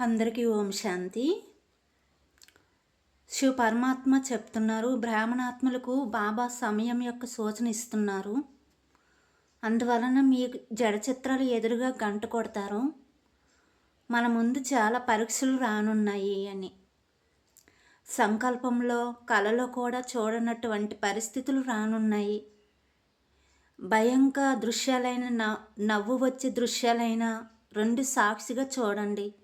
అందరికీ ఓం శాంతి. శివ పరమాత్మ చెప్తున్నారు బ్రాహ్మణాత్మలకు బాబా సమయం యొక్క సూచన ఇస్తున్నారు. అందువలన మీ జడ చిత్రాలు ఎదురుగా గంట కొడతారు. మన ముందు చాలా పరీక్షలు రానున్నాయి అని. సంకల్పంలో కలలో కూడా చూడనటువంటి పరిస్థితులు రానున్నాయి. భయంకర దృశ్యాలైన నవ్వు వచ్చే దృశ్యాలైన రెండు సాక్షిగా చూడండి.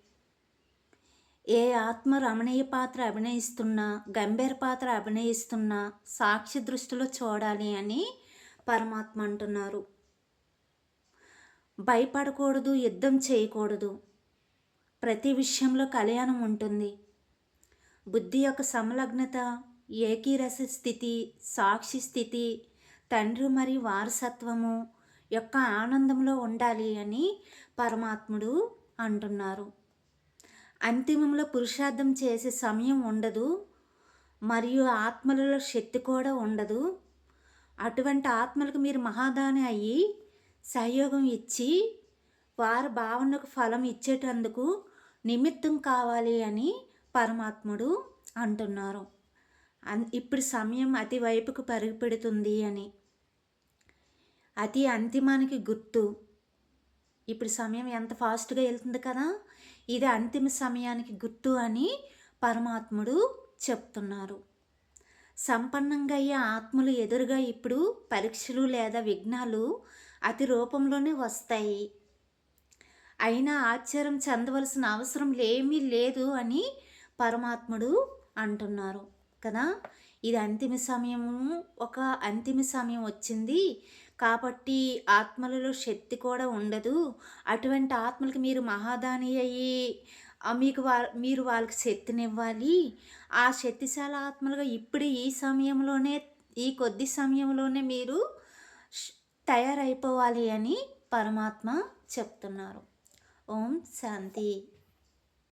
ఏ ఆత్మ రమణీయ పాత్ర అభినయిస్తున్నా గంభీర పాత్ర అభినయిస్తున్నా సాక్షి దృష్టిలో చూడాలి అని పరమాత్మ అంటున్నారు. భయపడకూడదు యుద్ధం చేయకూడదు. ప్రతి విషయంలో కళ్యాణం ఉంటుంది. బుద్ధి యొక్క సమలగ్నత ఏకీరస స్థితి సాక్షి స్థితి తండ్రి మరియు వారసత్వము యొక్క ఆనందంలో ఉండాలి అని పరమాత్ముడు అంటున్నారు. అంతిమంలో పురుషార్థం చేసే సమయం ఉండదు. మరియు ఆత్మలలో శక్తి కూడా ఉండదు. అటువంటి ఆత్మలకు మీరు మహాదాని అయ్యి సహయోగం ఇచ్చి వారి భావనకు ఫలం ఇచ్చేటందుకు నిమిత్తం కావాలి అని పరమాత్ముడు అంటున్నారు. ఇప్పుడు సమయం అతి వైపుకు పెడుతుంది అని. అతి అంతిమానికి గుర్తు. ఇప్పుడు సమయం ఎంత ఫాస్ట్గా వెళ్తుంది కదా? ఇది అంతిమ సమయానికి గుర్తు అని పరమాత్ముడు చెప్తున్నారు. సంపన్నంగా అయ్యే ఆత్మలు ఎదురుగా ఇప్పుడు పరీక్షలు లేదా విఘ్నాలు అతి రూపంలోనే వస్తాయి. అయినా ఆశ్చర్యం చెందవలసిన అవసరం ఏమీ లేదు అని పరమాత్ముడు అంటున్నారు. కదా? ఇది అంతిమ సమయము ఒక అంతిమ సమయం వచ్చింది. కాబట్టి ఆత్మలలో శక్తి కూడా ఉండదు. అటువంటి ఆత్మలకు మీరు మహాదాని అయ్యి మీకు వా మీరు వాళ్ళకి శక్తినివ్వాలి. ఆ శక్తిశాల ఆత్మలుగా ఇప్పుడు ఈ సమయంలోనే ఈ కొద్ది సమయంలోనే మీరు తయారైపోవాలి అని పరమాత్మ చెప్తున్నారు. ఓం శాంతి.